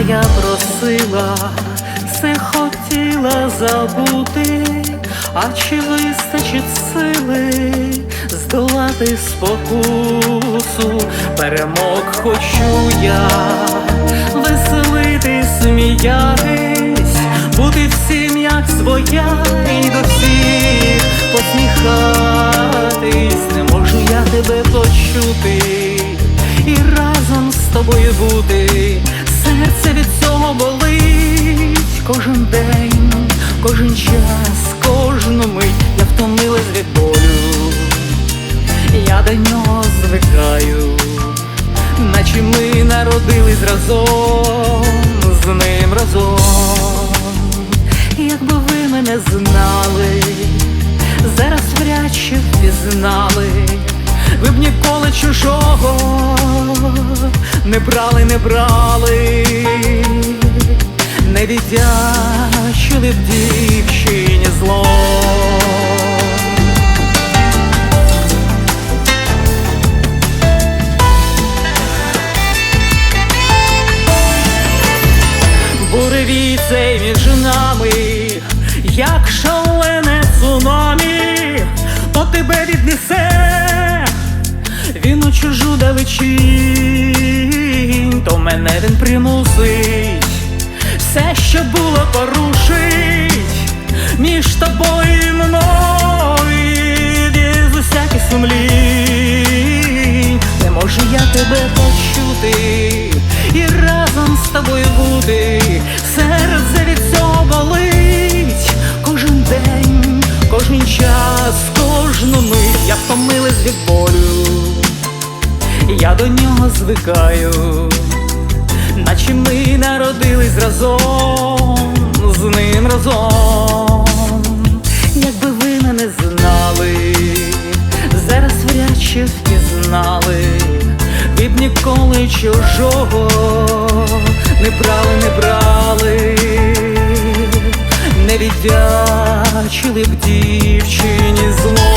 хотіла, все хотіла забути, а чи вистачить сили здолати спокусу, перемог хочу я, веселити, сміятись, бути всім як своя, і до всіх посміхатись, не можу я тебе почути. І разом з тобою бути. Серце від цього болить. Кожен день, кожен час, кожну мить я втомилась від болю, я до нього звикаю, наче ми народились разом з ним разом. Якби ви мене знали, зараз вряд чи впізнали, ви б ніколи чужого не брали, не брали, не віддячили б дівчині зло. Буревій цей між нами, як шалене цунамі, то тебе віднесе, він у чужу далечінь, то мене він примусить, все, що було, порушить. Між тобою і мною, без усяких сумлінь, не можу я тебе почути і разом з тобою бути, серце від цього болить. Кожен день, кожен час, кожну мить я втомилась від болю, я до нього звикаю, наче ми народились разом, з ним разом, якби ви мене знали, зараз вряд чи впізнали, ви б ніколи чужого не брали, не брали, не віддячили б дівчині злом.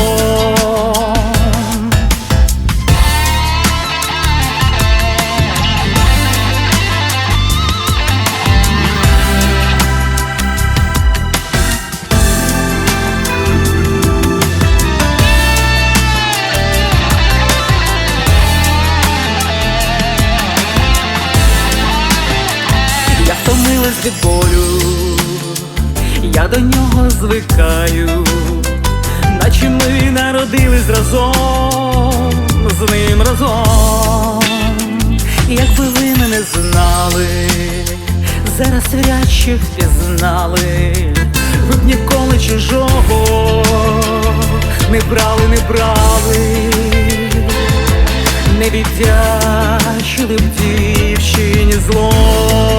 Я від болю, я до нього звикаю, наче ми народились разом, з ним разом. Якби ви мене знали, зараз вряд чи впізнали, ви б ніколи чужого не брали, не брали не віддячили б дівчині зло.